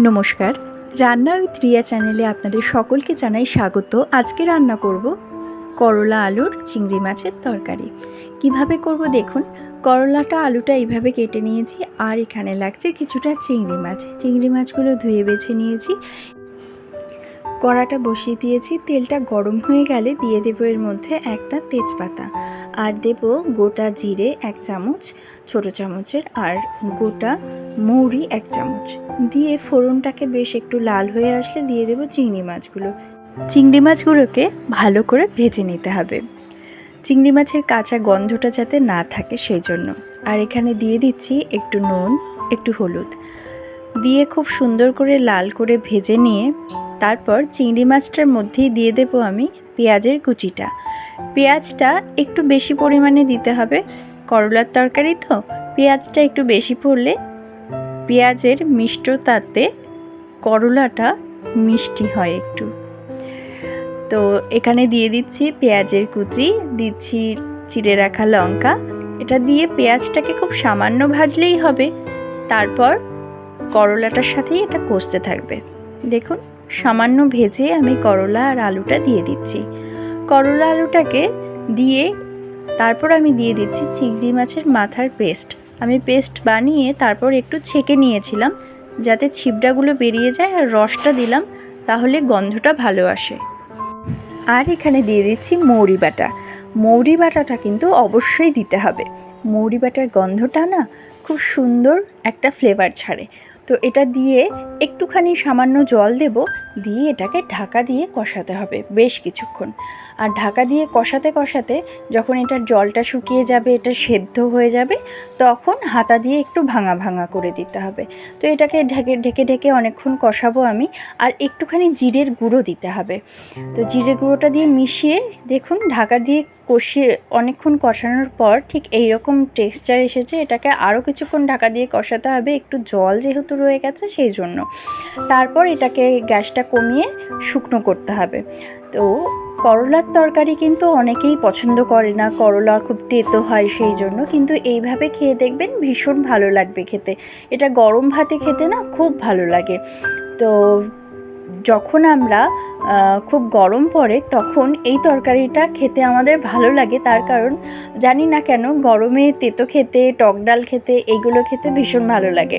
নমস্কার। রান্না উইথ রিয়া চ্যানেলে আপনাদের সকলকে জানাই স্বাগত। আজকে রান্না করব করলা আলুর চিংড়ি মাছের তরকারি। কীভাবে করব দেখুন, করলাটা আলুটা এইভাবে কেটে নিয়েছি আর এখানে লাগছে কিছুটা চিংড়ি মাছ। চিংড়ি মাছগুলো ধুয়ে বেছে নিয়েছি। কড়াটা বসিয়ে দিয়েছি। তেলটা গরম হয়ে গেলে দিয়ে দেবো এর মধ্যে একটা তেজপাতা। আর দেব গোটা জিরে এক চামচ, ছোট চামচের, আর গোটা মৌরি এক চামচ। দিয়ে ফোড়নটাকে বেশ একটু লাল হয়ে আসলে দিয়ে দেবো চিংড়ি মাছগুলো। চিংড়ি মাছগুলোকে ভালো করে ভেজে নিতে হবে। চিংড়ি মাছের কাঁচা গন্ধটা যাতে না থাকে সেই জন্য আর এখানে দিয়ে দিচ্ছি একটু নুন, একটু হলুদ। দিয়ে খুব সুন্দর করে লাল করে ভেজে নিয়ে তারপর চিংড়ি মাছটার মধ্যেই দিয়ে দেবো আমি পেঁয়াজের কুচিটা। পেঁয়াজটা একটু বেশি পরিমাণে দিতে হবে। করলার তরকারি তো, পেঁয়াজটা একটু বেশি পড়লে পেঁয়াজের মিষ্টতাতে করলাটা মিষ্টি হয় একটু। তো এখানে দিয়ে দিচ্ছি পেঁয়াজের কুচি, দিচ্ছি চিড়ে রাখা লঙ্কা। এটা দিয়ে পেঁয়াজটাকে খুব সামান্য ভাজলেই হবে। তারপর করলাটার সাথেই এটা কষতে থাকবে। দেখুন, সামান্য ভেজে আমি করলা আর আলুটা দিয়ে দিচ্ছি। করলা আলুটাকে দিয়ে তারপর আমি দিয়ে দিচ্ছি চিংড়ি মাছের মাথার পেস্ট। আমি পেস্ট বানিয়ে তারপর একটু ছেঁকে নিয়েছিলাম, যাতে ছিবড়াগুলো বেরিয়ে যায় আর রসটা দিলাম, তাহলে গন্ধটা ভালো আসে। আর এখানে দিয়ে দিচ্ছি মৌরি বাটা। মৌরি বাটাটা কিন্তু অবশ্যই দিতে হবে। মৌরি বাটার গন্ধটা না খুব সুন্দর একটা ফ্লেভার ছাড়ে। তো এটা দিয়ে একটুখানি সামান্য জল দেব, দিয়ে এটাকে ঢাকা দিয়ে কষাতে হবে বেশ কিছুক্ষণ। আর ঢাকা দিয়ে কষাতে কষাতে যখন এটার জলটা শুকিয়ে যাবে, এটা সেদ্ধ হয়ে যাবে, তখন হাতা দিয়ে একটু ভাঙা ভাঙা করে দিতে হবে। তো এটাকে ঢেকে ঢেকে ঢেকে অনেকক্ষণ কষাবো আমি, আর একটুখানি জিরের গুঁড়ো দিতে হবে। তো জিরে গুঁড়োটা দিয়ে মিশিয়ে দেখুন ঢাকা দিয়ে কষিয়ে অনেকক্ষণ কষানোর পর ঠিক এই রকম টেক্সচার এসেছে, এটাকে আরও কিছুক্ষণ ঢাকা দিয়ে কষাতে হবে, একটু জল যেহেতু রয়ে গেছে সেই জন্য তারপর এটাকে গ্যাসটা কমিয়ে শুকনো করতে হবে। তো করলার তরকারি কিন্তু অনেকেই পছন্দ করে না, করলা খুব তেতো হয় সেই জন্য কিন্তু এইভাবে খেয়ে দেখবেন ভীষণ ভালো লাগবে খেতে। এটা গরম ভাতে খেতে না খুব ভালো লাগে। তো যখন আমরা খুব গরম পড়ে তখন এই তরকারিটা খেতে আমাদের ভালো লাগে। তার কারণ জানি না কেন গরমে তেতো খেতে, টক ডাল খেতে, এইগুলো খেতে ভীষণ ভালো লাগে।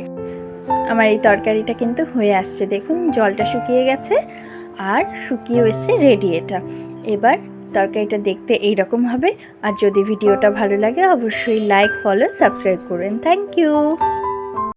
আমার এই তরকারিটা কিন্তু হয়ে আসছে। দেখুন, জলটা শুকিয়ে গেছে আর শুকিয়ে এসছে রেডি এটা। এবার তরকারিটা দেখতে এই রকম হবে। আর যদি ভিডিওটা ভালো লাগে, অবশ্যই লাইক ফলো সাবস্ক্রাইব করবেন থ্যাংক ইউ